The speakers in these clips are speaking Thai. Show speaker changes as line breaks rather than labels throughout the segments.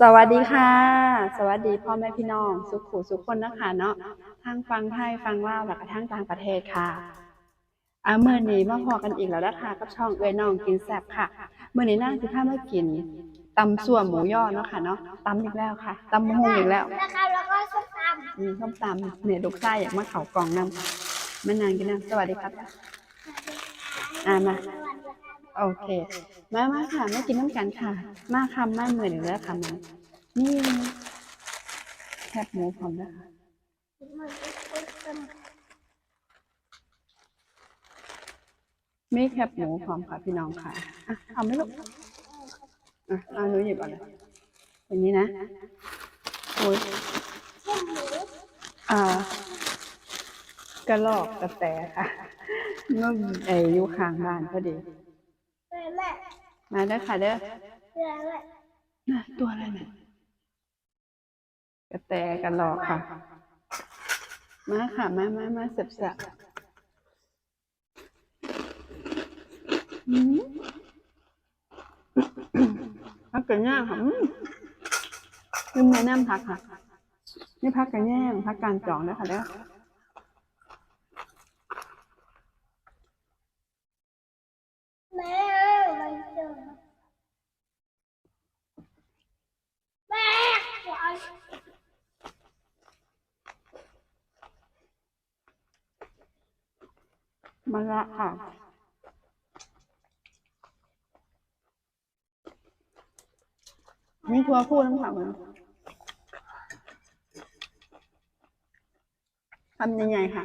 สวัสดีค่ะ สวัสดีพ่อแม่พี่น้อง สุขุสุขคนนะคะเนาะทั้งฟังไทยฟังลาวแล้วก็ทั้งต่างประเทศค่ะอ่าเมื่อนี้มาพอกันอีกแล้วนะคะกับช่องเอ้ยน้องกินแซ่บค่ะเมื่อนี้นั่งสิพามากินตำส่วนหมูย่อเนาะค่ะเนาะตำอีกแล้วค่ะตำมะฮุ่งอีกแล้ว
นะครับแล้วก็ส้มต
อืมส้มตำเนี่ยลูกไส้อยากมาเขากล่องนำแม่นางกินน้ำสวัสดีครับอ่ามาโอเค มามาค่ะมากินน้ำกันค่ะ มาคำมาเหมือนแล้วค่ะมัน นี่แคบหมูพร้อมแล้วค่ะมีแคบหมูพร้อมค่ะพี่น้องค่ะอะเอาไหมลูกอะเอาหนูหยิบเอะไรอย่างนี้นะโอ้ยำ
เส้นหมู
อ่ากระลอกกระแตค่ะนุ่มไออยู่ข้างบ้านพอดี
แม่แม่
มาเด้อค่ะเด้อ
เรือแม่
น่ะตัวอะไรน่ะ กระแตกันหลอกค่ะ มาค่ะ มามามาเสบสับอืมพักกันย่างค่ะอืมลืมแนะนำพักค่ะ นี่พักกันแย่งพักการจองนะคะแล้ว
แม่มันเจอแม่ขวาน
มาละค่ะมีทัวคู่น้ำผักมันทำยังไงค่ะ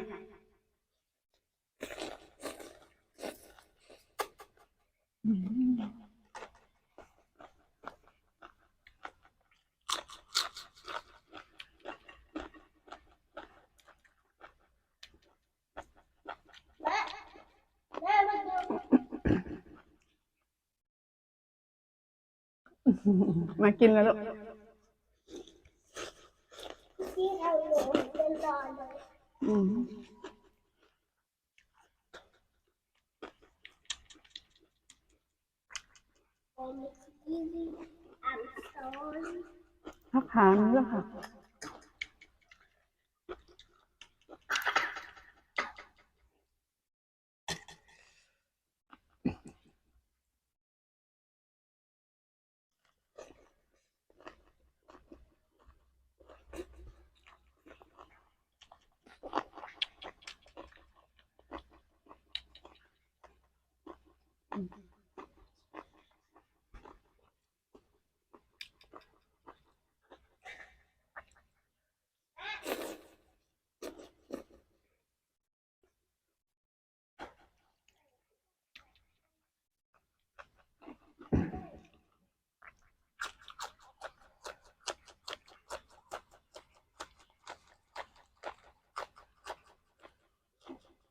แม่แม่มาดู
มากินแล้วลูก
ที่ทางหนูเป็นรอนเลย
อืม
ผมที่อ่านสอน
พักขามันด้วยค่ะ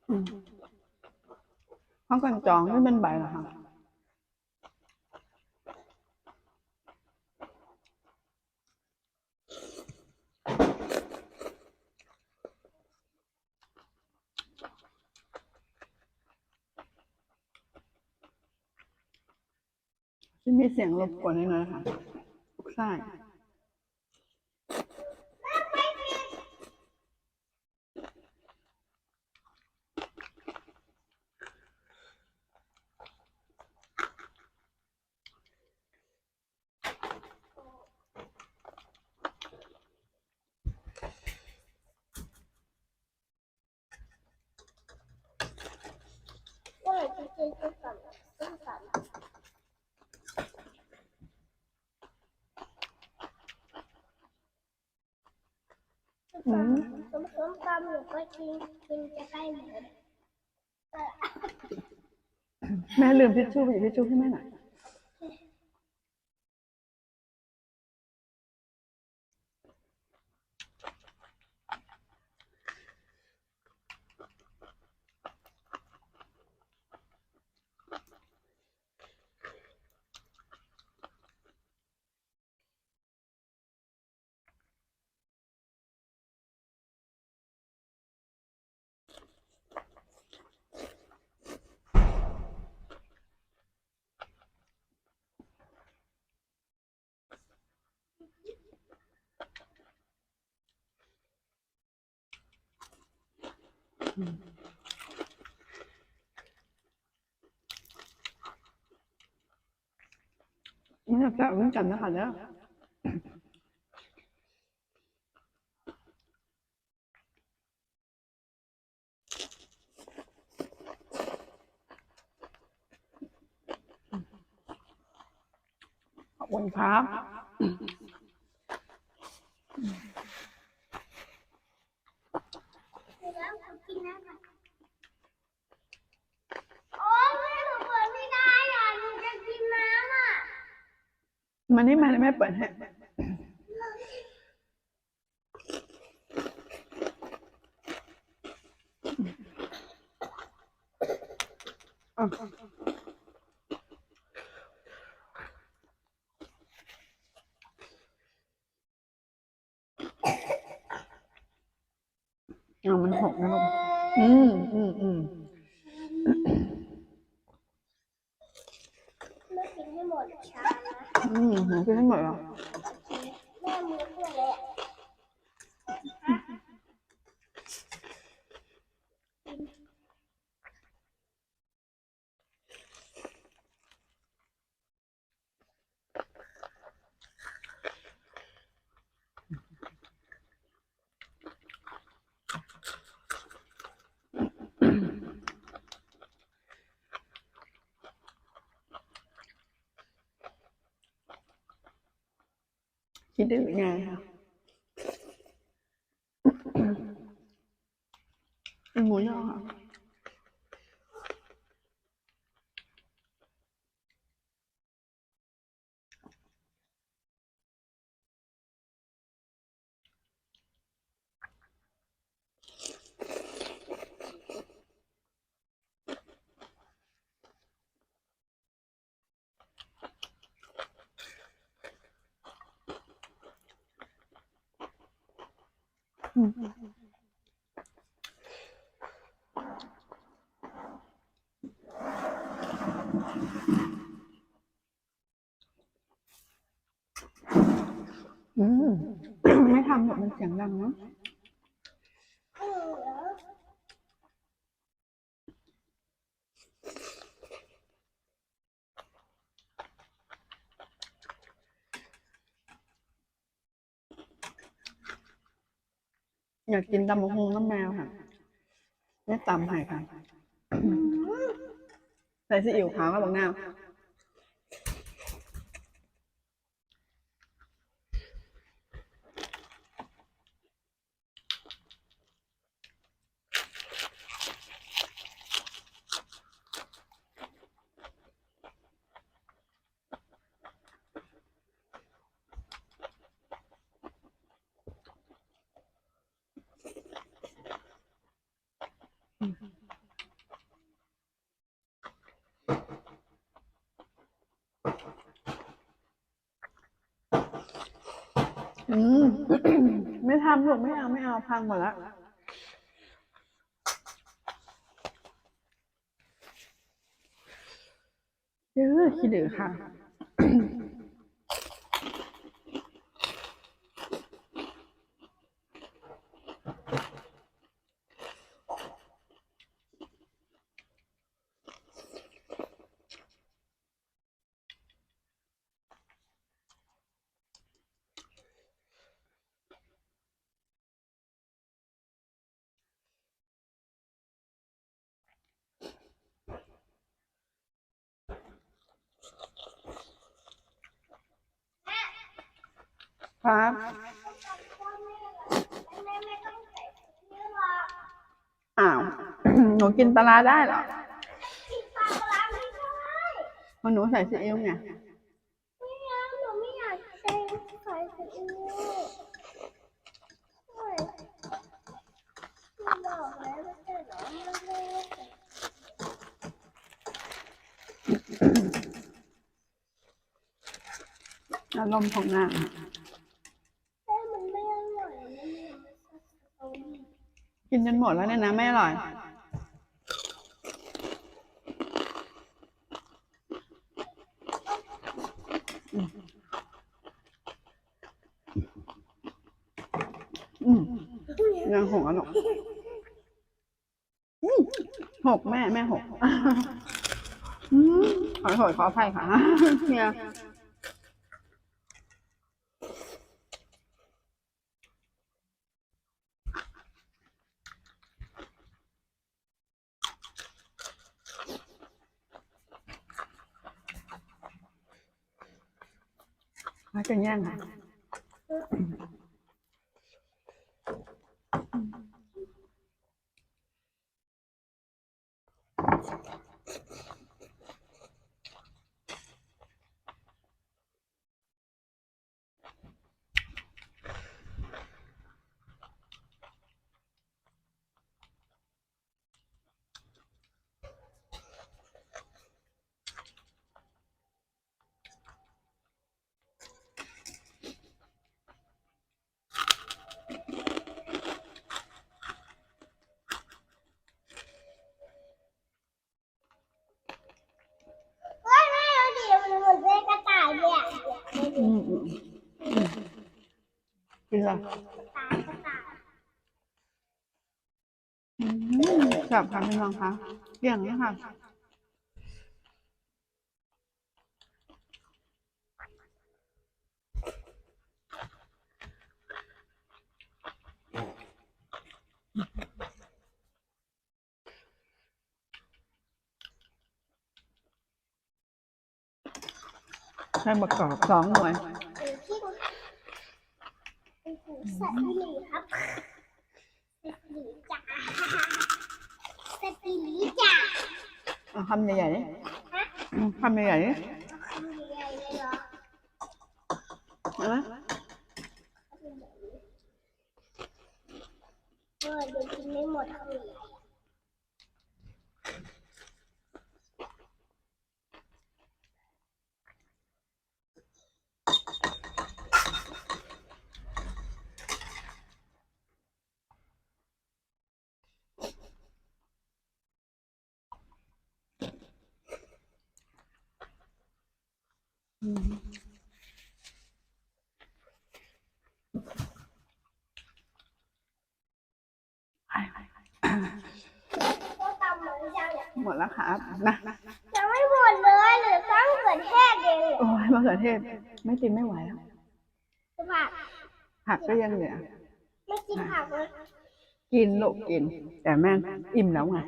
อืม ห้องกันจองไม่เป็นใบหรอคะจะมีเสียงรบกวนนิดหน่อยค่ะลูกไส้
กินส้มตำส้มตำ
อืม
ส้มส้มตำหนูก็กินกินจะใกล้หมด
แม่ลืมทิชชู่ไปหยิบทิชชู่ให้แม่หน่อย
แนี่
จะเหมือนกันนะคะเนี่ยขอบคุณครับ
แล้วขอกินน้ำก่อนโอ๊ยแม่หนูเปิดไม่ได้อะหนูจะกินน้ำอะ
มานี่มาแม่เปิดให้อะเอามันหกนะลูกอืมอืมอืม
ไม่กินให้หมดชาม นะ
อืมหนูกินให้หมดเหรอ
แม่มือเพื่อนเลยอะ
คิดดื้อไงคะเป็นหมูยอค่ะ อืม ไม่ทำแบบมันเสียงดังเนาะ
อืมแล้ว
อยากกินตำบักฮงน้ำแมวค่ะไม่ตำให้ค่ะ ใส่ซีอิ๊วขาวกับบักนาว อืม ไม่ทำหรอกไม่เอาไม่เอาพังหมดแล้วเออคิดดือค่ะ ครับ
แม่ไม่ต้องใส่ซีอิ๊วหรอก
อ้าว หนูกินปลาร้าได้เหรอ
กินปลาร้าไม่ได้
เพราะหนูใส่ซีอิ๊วไง
ไม่เอาหนูไม่อยากใส่ใส่ซีอิ๊วเฮ้ยไม่บอกแล้วไม่ใช่เหรอไม่ได้ใส่
อารมณ์ของนาง
แต่มันไม่อร่อยมันไม่อร่อย
กินจนหมดแล้วเนี่ยนะไม่อร่อย อืมยังหงอร่อยหกแม่แม่หกอืมขอโทษขออภัยค่ะเนี่ย มาจะแย่งค่ะ
เฮ้ยแม่เอาดิมันเหมือนเป็นกระต่ายเลยอะ
อืมอืมอืม ค่ะจับค่ะพี่น้องคะเกี่ยงเลยค่ะให้ประกอบสองหน่วย
สัตว์ที่หลีครับสัตว์หลีจ้าสัตว์หลีจ้า
เอาคำใหญ่ๆนี่
ฮะ
อืมคำใหญ่ๆนี่
คำใหญ่ๆเลยเหรอ
เห็นไหม
เออเดี๋ยวกินไม่หมดคำใหญ่
อืม
ก็ตำเหมือนยังเนี่ย
หมดแล้วครับนะ
ยังไม่หมดเลยเหลือตั้งเกิดแค่เดียว
โอ้ยมะเขือเทศ ไม่กินไม่ไหวแล้ว
จะผัก
ผักก็ยังเหลือ
ไม่กินผักเลย
กินลูกกิน แต่แม่อิ่มแล้วไง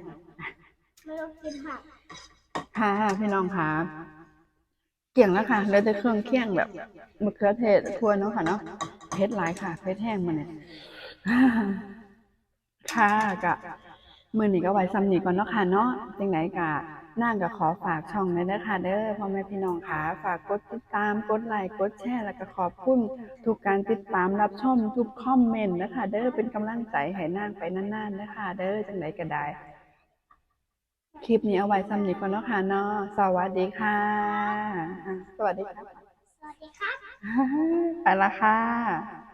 ไม่ต้องกินผัก
ค่ะพี่น้องค่ะเกี่ยงแล้วค่ะแล้วจะเครื่องเคียงแบบมะเขือเทศทั่วเนาะค่ะเนาะเผ็ดหลายค่ะเผ็ดแห้งมาเนี่ยค่ะกะ มือนี้ก็ไว้ซ้ำนี้ก่อนเนาะค่ะเนาะจังไหนกะนั่งก็ขอฝากช่องเลยนะคะเด้อพ่อแม่พี่น้องค่ะฝากกดติดตามกดไลค์กดแชร์แล้วก็ขอบคุณทุกการติดตามรับชมทุกคอมเมนต์นะคะเด้อเป็นกำลังใจให้นั่งไปนานๆนะคะเด้อจังไหนก็ได้ คลิปนี้เอาไว้ซ้ำนี้ก่อนเนาะค่ะเนาะสวัสดีค่ะอะสวัสดีครับ
สวัสดีครับ
ไปละค่ะ